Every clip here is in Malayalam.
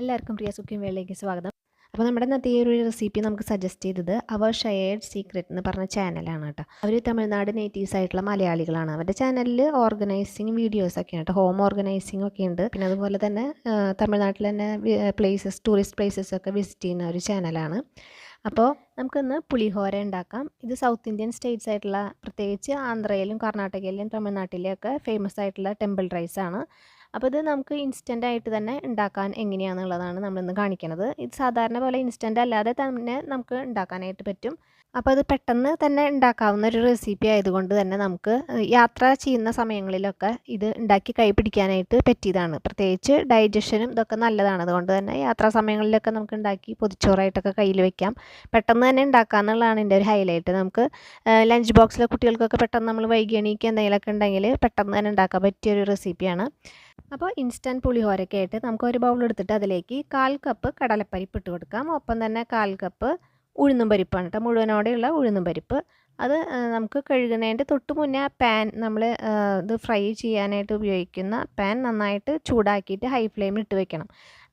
എല്ലാവർക്കും പ്രിയ സുഖ്യം വേളയിലേക്ക് സ്വാഗതം. അപ്പോൾ നമ്മുടെ ഇന്നത്തെ ഈ ഒരു റെസിപ്പി നമുക്ക് സജസ്റ്റ് ചെയ്തത് അവർ ഷെയർഡ് സീക്രട്ട് എന്ന് പറഞ്ഞ ചാനലാണ് കേട്ടോ. അവർ തമിഴ്നാട് നേറ്റീവ്സ് ആയിട്ടുള്ള മലയാളികളാണ്. അവരുടെ ചാനലിൽ ഓർഗനൈസിങ് വീഡിയോസ് ഒക്കെ ഉണ്ട്. ഹോം ഓർഗനൈസിങ് ഒക്കെ ഉണ്ട്. പിന്നെ അതുപോലെ തന്നെ തമിഴ്നാട്ടിൽ തന്നെ പ്ലേസസ് ടൂറിസ്റ്റ് പ്ലേസസ് ഒക്കെ വിസിറ്റ് ചെയ്യുന്ന ഒരു ചാനലാണ് അപ്പോൾ നമുക്കിന്ന് പുളിഹോര ഉണ്ടാക്കാം. ഇത് സൗത്ത് ഇന്ത്യൻ സ്റ്റേറ്റ്സ് ആയിട്ടുള്ള പ്രത്യേകിച്ച് ആന്ധ്രയിലും കർണാടകയിലും തമിഴ്നാട്ടിലെയൊക്കെ ഫേമസ് ആയിട്ടുള്ള ടെമ്പിൾ റൈസാണ് അപ്പോൾ ഇത് നമുക്ക് ഇൻസ്റ്റന്റ് ആയിട്ട് തന്നെ ഉണ്ടാക്കാൻ എങ്ങനെയാണെന്നുള്ളതാണ് നമ്മളിന്ന് കാണിക്കുന്നത് ഇത് സാധാരണ പോലെ ഇൻസ്റ്റന്റ് അല്ലാതെ തന്നെ നമുക്ക് ഉണ്ടാക്കാനായിട്ട് പറ്റും. അപ്പോൾ അത് പെട്ടെന്ന് തന്നെ ഉണ്ടാക്കാവുന്ന ഒരു റെസിപ്പി ആയതുകൊണ്ട് തന്നെ നമുക്ക് യാത്ര ചെയ്യുന്ന സമയങ്ങളിലൊക്കെ ഇത് ഉണ്ടാക്കി കൈ പിടിക്കാനായിട്ട് പറ്റിയതാണ്. പ്രത്യേകിച്ച് ഡൈജഷനും ഇതൊക്കെ നല്ലതാണ്. അതുകൊണ്ട് തന്നെ യാത്രാ സമയങ്ങളിലൊക്കെ നമുക്ക് ഉണ്ടാക്കി പൊതിച്ചോറായിട്ടൊക്കെ കയ്യിൽ വെക്കാം. പെട്ടെന്ന് തന്നെ ഉണ്ടാക്കുക എന്നുള്ളതാണ് എന്റെ ഒരു ഹൈലൈറ്റ് നമുക്ക് ലഞ്ച് ബോക്സിലെ കുട്ടികൾക്കൊക്കെ പെട്ടെന്ന് നമ്മൾ വൈകി എണീക്കുക എന്തെങ്കിലുമൊക്കെ ഉണ്ടെങ്കിൽ പെട്ടെന്ന് തന്നെ ഉണ്ടാക്കാൻ പറ്റിയൊരു റെസിപ്പിയാണ് അപ്പോൾ ഇൻസ്റ്റന്റ് പുളിഹോരൊക്കെ ആയിട്ട് നമുക്ക് ഒരു ബൗൾ എടുത്തിട്ട് അതിലേക്ക് കാൽ കപ്പ് കടലപ്പരിപ്പ് ഇട്ട് കൊടുക്കാം. ഒപ്പം തന്നെ കാൽ കപ്പ് ഉഴുന്നും പരിപ്പാണ് കേട്ടോ. മുഴുവനോടെയുള്ള ഉഴുന്നും പരിപ്പ്. അത് നമുക്ക് കഴുകുന്നതിന്റെ തൊട്ട് മുന്നേ ആ പാൻ നമ്മൾ ഇത് ഫ്രൈ ചെയ്യാനായിട്ട് ഉപയോഗിക്കുന്ന പാൻ നന്നായിട്ട് ചൂടാക്കിയിട്ട് ഹൈ ഫ്ലെയിമിൽ ഇട്ട് വെക്കണം.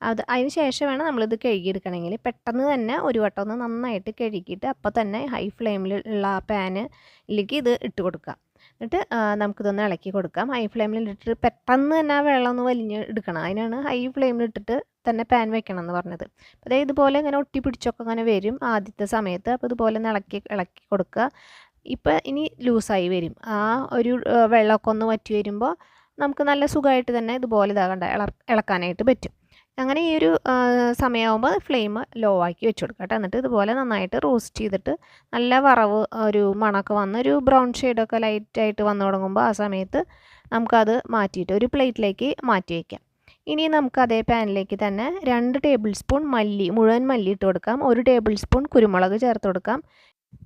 അത് അതിന് ശേഷം വേണം നമ്മളിത് കഴുകിയെടുക്കണമെങ്കിൽ. പെട്ടെന്ന് തന്നെ ഒരു വട്ടം ഒന്ന് നന്നായിട്ട് കഴുകിയിട്ട് അപ്പോൾ തന്നെ ഹൈ ഫ്ലെയിമിൽ ഉള്ള പാനിലേക്ക് ഇത് ഇട്ട് കൊടുക്കുക. എന്നിട്ട് നമുക്കിതൊന്ന് ഇളക്കി കൊടുക്കാം. ഹൈ ഫ്ലെയിമിൽ ഇട്ടിട്ട് പെട്ടെന്ന് തന്നെ ആ വെള്ളം ഒന്ന് വലിഞ്ഞ് എടുക്കണം. അതിനാണ് ഹൈ ഫ്ലെയിമിൽ ഇട്ടിട്ട് തന്നെ പാൻ വെക്കണം എന്ന് പറഞ്ഞത് അതായത് ഇതുപോലെ ഇങ്ങനെ ഒട്ടി പിടിച്ചൊക്കെ അങ്ങനെ വരും ആദ്യത്തെ സമയത്ത്. അപ്പോൾ ഇതുപോലെ ഒന്ന് ഇളക്കി ഇളക്കി കൊടുക്കുക. ഇപ്പോൾ ഇനി ലൂസായി വരും. ആ ഒരു വെള്ളമൊക്കെ ഒന്ന് വറ്റി വരുമ്പോൾ നമുക്ക് നല്ല സുഖമായിട്ട് തന്നെ ഇതുപോലെ ഇതാകണ്ട ഇള ഇളക്കാനായിട്ട് പറ്റും. അങ്ങനെ ഈ ഒരു സമയമാകുമ്പോൾ ഫ്ലെയിം ലോ ആക്കി വെച്ച് കൊടുക്കുക കേട്ടോ. എന്നിട്ട് ഇതുപോലെ നന്നായിട്ട് റോസ്റ്റ് ചെയ്തിട്ട് നല്ല വറവ് ഒരു മണമൊക്കെ വന്ന് ഒരു ബ്രൗൺ ഷെയ്ഡൊക്കെ ലൈറ്റായിട്ട് വന്നു തുടങ്ങുമ്പോൾ ആ സമയത്ത് നമുക്കത് മാറ്റിയിട്ട് ഒരു പ്ലേറ്റിലേക്ക് മാറ്റി വയ്ക്കാം ഇനി നമുക്ക് അതേ പാനിലേക്ക് തന്നെ രണ്ട് ടേബിൾ സ്പൂൺ മല്ലി മുഴുവൻ മല്ലി ഇട്ട് കൊടുക്കാം. ഒരു ടേബിൾ സ്പൂൺ കുരുമുളക് ചേർത്ത് കൊടുക്കാം.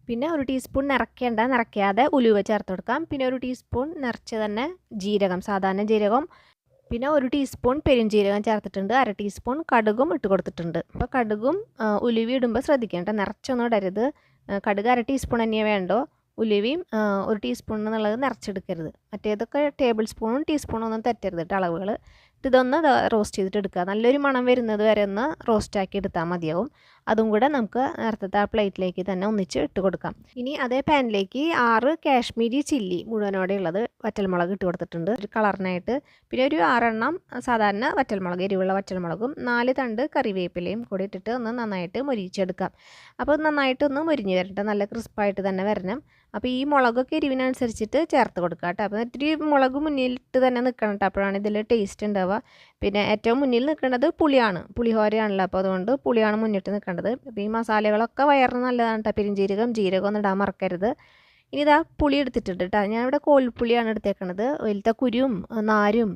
പിന്നെ ഒരു ടീസ്പൂൺ നിറയ്ക്കേണ്ട നിറയ്ക്കാതെ ഉലുവ ചേർത്ത് കൊടുക്കാം. പിന്നെ ഒരു ടീസ്പൂൺ നിറച്ച് തന്നെ ജീരകം സാധാരണ ജീരകം പിന്നെ ഒരു ടീസ്പൂൺ പെരുംജീരകം ചേർത്തിട്ടുണ്ട് അര ടീസ്പൂൺ കടുകും ഇട്ട് കൊടുത്തിട്ടുണ്ട്. അപ്പോൾ കടുകും ഉലുവി ഇടുമ്പോൾ ശ്രദ്ധിക്കേണ്ട നിറച്ചൊന്നും ഇടരുത്. കടുക് അര ടീസ്പൂൺ തന്നെയേ വേണ്ടോ. ഉലുവയും ഒരു ടീസ്പൂൺ എന്നുള്ളത് നിറച്ചെടുക്കരുത്. മറ്റേതൊക്കെ ടേബിൾ സ്പൂണും ടീസ്പൂണും ഒന്നും തെറ്റരുത് കേട്ടോ അളവുകൾ ഇതൊന്ന് റോസ്റ്റ് ചെയ്തിട്ട് എടുക്കുക. നല്ലൊരു മണം വരുന്നത് വരെ ഒന്ന് റോസ്റ്റാക്കി എടുത്താൽ മതിയാവും. അതും കൂടെ നമുക്ക് നേരത്തെ ആ പ്ലേറ്റിലേക്ക് തന്നെ ഒന്നിച്ച് ഇട്ട് കൊടുക്കാം. ഇനി അതേ പാനിലേക്ക് ആറ് കാശ്മീരി ചില്ലി മുഴുവനോടെ ഉള്ളത് വറ്റൽമുളക് ഇട്ട് കൊടുത്തിട്ടുണ്ട്. ഒരു കളറിനായിട്ട്. പിന്നെ ഒരു ആറെണ്ണം സാധാരണ വറ്റൽമുളക് എരിവുള്ള വറ്റൽമുളകും നാല് തണ്ട് കറിവേപ്പിലയും കൂടി ഇട്ടിട്ട് ഒന്ന് നന്നായിട്ട് മുരിച്ചെടുക്കാം. അപ്പോൾ നന്നായിട്ട് ഒന്ന് മുരിഞ്ഞ് വരട്ടെ. നല്ല ക്രിസ്പായിട്ട് തന്നെ വരണം. അപ്പോൾ ഈ മുളകൊക്കെ എരിവിനനുസരിച്ചിട്ട് ചേർത്ത് കൊടുക്കുക കേട്ടോ. അപ്പോൾ ഇത്തിരി മുളക് മുന്നിലിട്ട് തന്നെ നിൽക്കണം കേട്ടോ. അപ്പോഴാണ് ഇതിൽ ടേസ്റ്റ് ഉണ്ടാവുക. പിന്നെ ഏറ്റവും മുന്നിൽ നിൽക്കേണ്ടത് പുളിയാണ്. പുളിഹോരയാണല്ലോ. അപ്പോൾ അതുകൊണ്ട് പുളിയാണ് മുന്നിട്ട് നിൽക്കേണ്ടത്. അപ്പോൾ ഈ മസാലകളൊക്കെ വയറിന് നല്ലതാണ് കേട്ടോ. പെരിഞ്ചീരകം ജീരകം ഒന്നും ഇടാൻ മറക്കരുത്. ഇനി ഇതാ പുളി എടുത്തിട്ടുണ്ട് കേട്ടോ. ഞാനിവിടെ കോൽപ്പുളിയാണ് എടുത്തേക്കണത്. അതിലത്തെ കുരും നാരും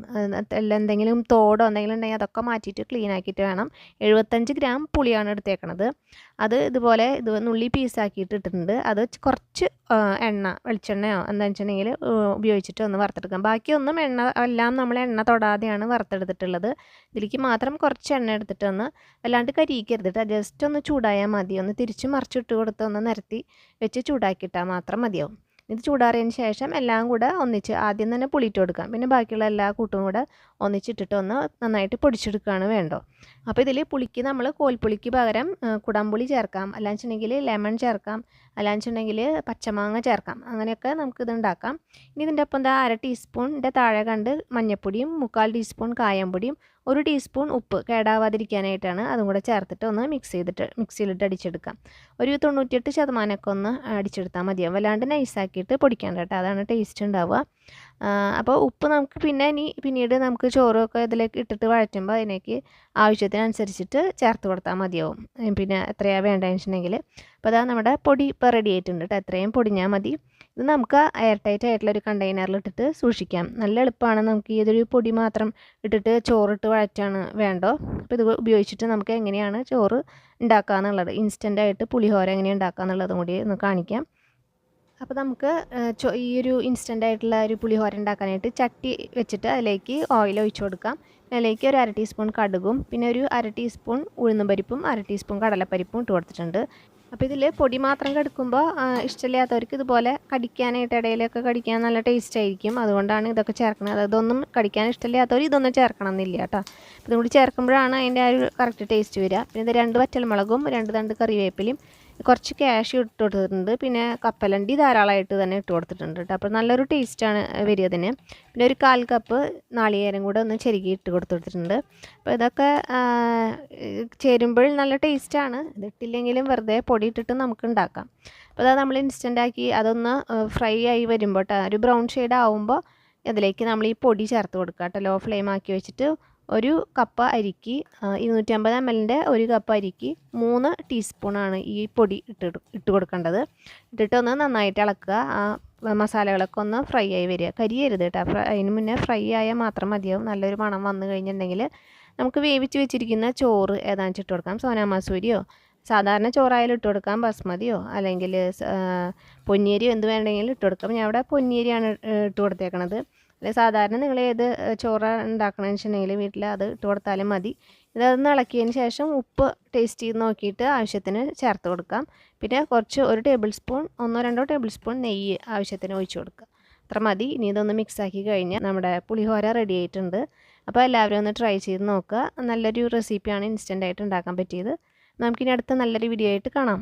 എല്ലാം എന്തെങ്കിലും തോടോ എന്തെങ്കിലും ഉണ്ടെങ്കിൽ അതൊക്കെ മാറ്റിയിട്ട് ക്ലീൻ ആക്കിയിട്ട് വേണം. എഴുപത്തഞ്ച് ഗ്രാം പുളിയാണ് എടുത്തേക്കണത്. അത് ഇതുപോലെ ഇത് നുള്ളി പീസാക്കിയിട്ട് ഇട്ടിട്ടുണ്ട്. അത് കുറച്ച് എണ്ണ വെളിച്ചെണ്ണയോ എന്താ വെച്ചിട്ടുണ്ടെങ്കിൽ ഉപയോഗിച്ചിട്ട് ഒന്ന് വറുത്തെടുക്കാം. ബാക്കിയൊന്നും എണ്ണ എല്ലാം നമ്മൾ എണ്ണ തൊടാതെയാണ് വറുത്തെടുത്തിട്ടുള്ളത്. ഇതിലേക്ക് മാത്രം കുറച്ച് എണ്ണ എടുത്തിട്ട് ഒന്ന് അല്ലാണ്ട് കരിയിക്കരുതിട്ട് ജസ്റ്റ് ഒന്ന് ചൂടായാൽ മതി. ഒന്ന് തിരിച്ച് മറിച്ചിട്ട് കൊടുത്ത് ഒന്ന് നിരത്തി വെച്ച് ചൂടാക്കിയിട്ടാൽ മാത്രം മതിയാവും. ഇത് ചൂടാറിയതിന് ശേഷം എല്ലാം കൂടെ ഒന്നിച്ച് ആദ്യം തന്നെ പുളിയിട്ട് കൊടുക്കാം. പിന്നെ ബാക്കിയുള്ള എല്ലാ കൂട്ടും കൂടെ ഒന്നിച്ചിട്ടിട്ട് ഒന്ന് നന്നായിട്ട് പൊടിച്ചെടുക്കുകയാണ് വേണ്ടോ അപ്പോൾ ഇതിൽ പുളിക്ക് നമ്മൾ കോൽപ്പുളിക്ക് പകരം കുടംപുളി ചേർക്കാം. അല്ലാന്ന് വെച്ചിട്ടുണ്ടെങ്കിൽ ലെമൺ ചേർക്കാം. അല്ലാന്ന് വെച്ചിട്ടുണ്ടെങ്കിൽ പച്ചമാങ്ങ ചേർക്കാം. അങ്ങനെയൊക്കെ ഇത് ഉണ്ടാക്കാം. ഇനി ഇതിന്റെ ഒപ്പം എന്താ അര ടീസ്പൂണിന്റെ താഴെ കണ്ട് മഞ്ഞൾപ്പൊടിയും മുക്കാൽ ടീസ്പൂൺ കായംപൊടിയും ഒരു ടീസ്പൂൺ ഉപ്പ് കേടാവാതിരിക്കാനായിട്ടാണ് അതും കൂടെ ചേർത്തിട്ട് ഒന്ന് മിക്സ് ചെയ്തിട്ട് മിക്സിയിലിട്ട് അടിച്ചെടുക്കാം. ഒരു തൊണ്ണൂറ്റിയെട്ട് ശതമാനമൊക്കെ ഒന്ന് അടിച്ചെടുത്താൽ മതിയാവും. വല്ലാണ്ട് നൈസാക്കിയിട്ട് പൊടിക്കാൻ കേട്ടോ. അതാണ് ടേസ്റ്റ് ഉണ്ടാവുക. അപ്പോൾ ഉപ്പ് നമുക്ക് പിന്നെ ഇനി പിന്നീട് നമുക്ക് ചോറൊക്കെ ഇതിലേക്ക് ഇട്ടിട്ട് വഴറ്റുമ്പോൾ അതിലേക്ക് ആവശ്യത്തിനനുസരിച്ചിട്ട് ചേർത്ത് കൊടുത്താൽ മതിയാവും. പിന്നെ എത്രയാണ് വേണ്ടതെന്ന് വെച്ചിട്ടുണ്ടെങ്കിൽ അപ്പോൾ അതാ നമ്മുടെ പൊടി ഇപ്പോൾ റെഡി ആയിട്ടുണ്ട് കേട്ടോ എത്രയും പൊടിഞ്ഞാൽ മതി. ഇത് നമുക്ക് എയർ ടൈറ്റ് ആയിട്ടുള്ള ഒരു കണ്ടെയ്നറിൽ ഇട്ടിട്ട് സൂക്ഷിക്കാം. നല്ല എളുപ്പമാണ് നമുക്ക് ഈ പൊടി മാത്രം ഇട്ടിട്ട് ചോറിട്ട് വഴറ്റാണ് വേണ്ടോ. അപ്പോൾ ഇത് ഉപയോഗിച്ചിട്ട് നമുക്ക് എങ്ങനെയാണ് ചോറ് ഉണ്ടാക്കുക എന്നുള്ളത് ഇൻസ്റ്റന്റായിട്ട് പുളിഹോര എങ്ങനെയാണ് ഉണ്ടാക്കുക എന്നുള്ളതും കൂടി ഒന്ന് കാണിക്കാം. അപ്പോൾ നമുക്ക് ഈ ഒരു ഇൻസ്റ്റന്റ് ആയിട്ടുള്ള ഒരു പുളിഹോര ഉണ്ടാക്കാനായിട്ട് ചട്ടി വെച്ചിട്ട് അതിലേക്ക് ഓയിൽ ഒഴിച്ചു കൊടുക്കാം. അതിലേക്ക് ഒരു അര ടീസ്പൂൺ കടുകും പിന്നെ ഒരു അര ടീസ്പൂൺ ഉഴുന്നും പരിപ്പും അര ടീസ്പൂൺ കടലപ്പരിപ്പും ഇട്ട് കൊടുത്തിട്ടുണ്ട്. അപ്പോൾ ഇതിൽ പൊടി മാത്രം കെടുക്കുമ്പോൾ ഇഷ്ടമില്ലാത്തവർക്ക് ഇതുപോലെ കടിക്കാനായിട്ട് ഇടയിലൊക്കെ കടിക്കാൻ നല്ല ടേസ്റ്റ് ആയിരിക്കും. അതുകൊണ്ടാണ് ഇതൊക്കെ ചേർക്കുന്നത്. ഇതൊന്നും കടിക്കാൻ ഇഷ്ടമില്ലാത്തവർ ഇതൊന്നും ചേർക്കണം എന്നില്ല കേട്ടോ. അപ്പോൾ ഇതും കൂടി ചേർക്കുമ്പോഴാണ് അതിന്റെ ആ ഒരു കറക്റ്റ് ടേസ്റ്റ് വരിക. പിന്നെ ഇത് രണ്ട് വറ്റൽമുളകും രണ്ട് തണ്ട് കറിവേപ്പിലയും കുറച്ച് ക്യാഷ് ഇട്ട് കൊടുത്തിട്ടുണ്ട്. പിന്നെ കപ്പലണ്ടി ധാരാളമായിട്ട് തന്നെ ഇട്ട് കൊടുത്തിട്ടുണ്ട് കേട്ടോ അപ്പോൾ നല്ലൊരു ടേസ്റ്റാണ് വരിക അതിന്. പിന്നെ ഒരു കാൽ കപ്പ് നാളികേരം കൂടെ ഒന്ന് ചെരുകി ഇട്ട് കൊടുത്തിട്ടുണ്ട്. അപ്പോൾ ഇതൊക്കെ ചേരുമ്പോൾ നല്ല ടേസ്റ്റാണ് ഇതിട്ടില്ലെങ്കിലും വെറുതെ പൊടി ഇട്ടിട്ട് നമുക്ക് ഉണ്ടാക്കാം. അപ്പോൾ അത് നമ്മൾ ഇൻസ്റ്റന്റ് ആക്കി അതൊന്ന് ഫ്രൈ ആയി വരുമ്പോൾ ഒരു ബ്രൗൺ ഷെയ്ഡ് ആവുമ്പോൾ അതിലേക്ക് നമ്മൾ ഈ പൊടി ചേർത്ത് കൊടുക്കുക കേട്ടോ ലോ ഫ്ലെയിം ആക്കി വെച്ചിട്ട് ഒരു കപ്പ അരിക്ക് ഇരുന്നൂറ്റമ്പത് എം എല്ലിന്റെ ഒരു കപ്പ് അരിക്ക് മൂന്ന് ടീസ്പൂണാണ് ഈ പൊടി ഇട്ട് ഇട്ട് കൊടുക്കേണ്ടത്. ഇട്ടിട്ട് ഒന്ന് നന്നായിട്ട് ഇളക്കുക. ആ മസാലകളൊക്കെ ഒന്ന് ഫ്രൈ ആയി വരിക. കരിയരുത് കേട്ടോ അതിന് മുന്നേ ഫ്രൈ ആയാൽ മാത്രം മതിയാവും. നല്ലൊരു മണം വന്നു കഴിഞ്ഞിട്ടുണ്ടെങ്കിൽ നമുക്ക് വേവിച്ച് വെച്ചിരിക്കുന്ന ചോറ് ഏതാണെന്ന് വെച്ചിട്ട് കൊടുക്കാം. സോനാ മസൂരിയോ? സാധാരണ ചോറായാലും ഇട്ട് കൊടുക്കാം. ബസ്മതിയോ? അല്ലെങ്കിൽ പൊന്നിയരിയോ? എന്ത് വേണമെങ്കിലും ഇട്ട് കൊടുക്കാം. ഞാൻ ഇവിടെ പൊന്നിയരിയാണ് ഇട്ട് കൊടുത്തേക്കണത്. അല്ലെങ്കിൽ സാധാരണ നിങ്ങൾ ഏത് ചോറ് ഉണ്ടാക്കണമെന്ന് വെച്ചിട്ടുണ്ടെങ്കിൽ വീട്ടിൽ അത് ഇട്ട് കൊടുത്താലും മതി. ഇതൊന്ന് ഇളക്കിയതിന് ശേഷം ഉപ്പ് ടേസ്റ്റ് ചെയ്ത് നോക്കിയിട്ട് ആവശ്യത്തിന് ചേർത്ത് കൊടുക്കാം. പിന്നെ കുറച്ച് ഒരു ടേബിൾ സ്പൂൺ ഒന്നോ രണ്ടോ ടേബിൾ സ്പൂൺ നെയ്യ് ആവശ്യത്തിന് ഒഴിച്ച് കൊടുക്കുക. അത്ര മതി. ഇനി ഇതൊന്ന് മിക്സാക്കി കഴിഞ്ഞാൽ നമ്മുടെ പുളിഹോര റെഡി ആയിട്ടുണ്ട്. അപ്പോൾ എല്ലാവരും ഒന്ന് ട്രൈ ചെയ്ത് നോക്കുക. നല്ലൊരു റെസിപ്പിയാണ് ഇൻസ്റ്റന്റ് ആയിട്ട് ഉണ്ടാക്കാൻ പറ്റിയത്. നമുക്കിനി അടുത്ത നല്ലൊരു വീഡിയോ ആയിട്ട് കാണാം.